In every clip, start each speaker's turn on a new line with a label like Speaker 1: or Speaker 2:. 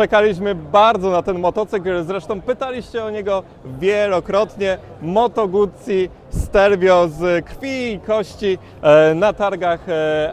Speaker 1: Czekaliśmy bardzo na ten motocykl, zresztą pytaliście o niego wielokrotnie. Moto Guzzi Stelvio z krwi i kości e, na targach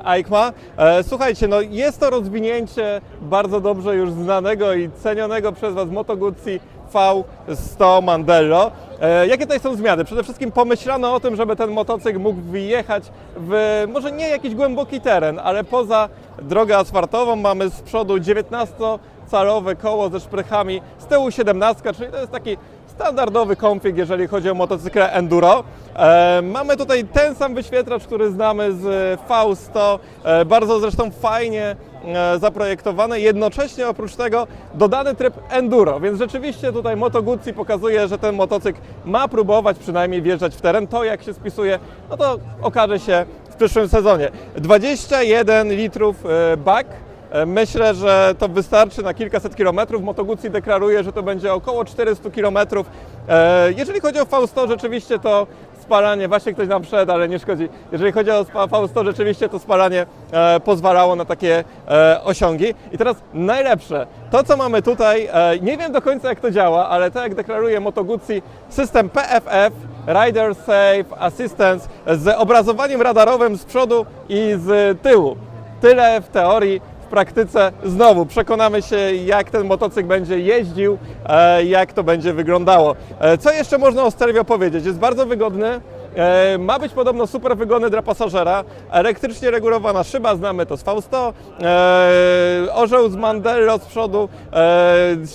Speaker 1: EICMA. E, Słuchajcie, no jest to rozwinięcie bardzo dobrze już znanego i cenionego przez Was Moto Guzzi V100 Mandello. E, Jakie tutaj są zmiany? Przede wszystkim pomyślano o tym, żeby ten motocykl mógł wjechać w może nie jakiś głęboki teren, ale poza drogę asfaltową. Mamy z przodu 19-calowe koło ze szprychami, z tyłu 17, czyli to jest taki standardowy konfig, jeżeli chodzi o motocykle enduro. E, mamy tutaj ten sam wyświetlacz, który znamy z V100, e, bardzo zresztą fajnie e, zaprojektowany. Jednocześnie oprócz tego dodany tryb enduro, więc rzeczywiście tutaj Moto Guzzi pokazuje, że ten motocykl ma próbować przynajmniej wjeżdżać w teren. To jak się spisuje, no to okaże się w przyszłym sezonie. 21 litrów e, bak. E, Myślę, że to wystarczy na kilkaset kilometrów. Moto Guzzi deklaruje, że to będzie około 400 kilometrów. E, Jeżeli chodzi o V100, rzeczywiście to spalanie, właśnie ktoś nam wszedł, ale nie szkodzi. Jeżeli chodzi o V100, rzeczywiście to spalanie e, pozwalało na takie e, osiągi. I teraz najlepsze, to co mamy tutaj, e, nie wiem do końca jak to działa, ale tak jak deklaruje Moto Guzzi, system PFF, Rider Safe Assistance z obrazowaniem radarowym z przodu i z tyłu. Tyle w teorii. Praktyce znowu przekonamy się, jak ten motocykl będzie jeździł, e, jak to będzie wyglądało. E, Co jeszcze można o Stelvio powiedzieć? Jest bardzo wygodny, e, ma być podobno super wygodny dla pasażera, elektrycznie regulowana szyba, znamy to z V100, e, orzeł z Mandello z przodu,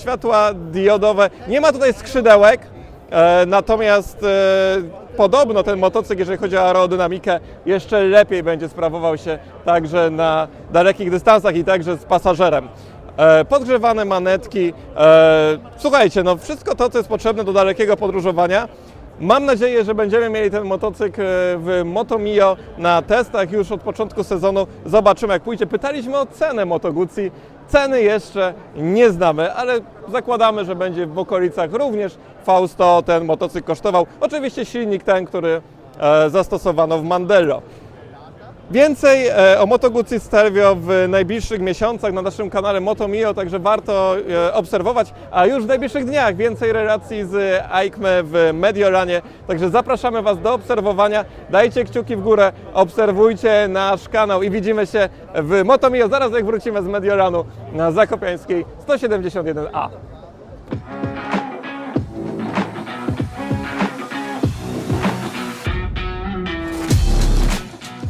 Speaker 1: światła diodowe, nie ma tutaj skrzydełek, Natomiast e, podobno ten motocykl, jeżeli chodzi o aerodynamikę, jeszcze lepiej będzie sprawował się także na dalekich dystansach i także z pasażerem. E, Podgrzewane manetki. E, Słuchajcie, no wszystko to, co jest potrzebne do dalekiego podróżowania. Mam nadzieję, że będziemy mieli ten motocykl e, w Motomio na testach już od początku sezonu. Zobaczymy jak pójdzie. Pytaliśmy o cenę Moto Guzzi. Ceny jeszcze nie znamy, ale zakładamy, że będzie w okolicach również V100 ten motocykl kosztował. Oczywiście silnik ten, który e, zastosowano w Mandello. Więcej e, o Moto Guzzi Stelvio w najbliższych miesiącach na naszym kanale Moto Mio, także warto e, obserwować, a już w najbliższych dniach więcej relacji z AIKME w Mediolanie, także zapraszamy Was do obserwowania, dajcie kciuki w górę, obserwujcie nasz kanał i widzimy się w Moto Mio. Zaraz jak wrócimy z Mediolanu na Zakopiańskiej 171A.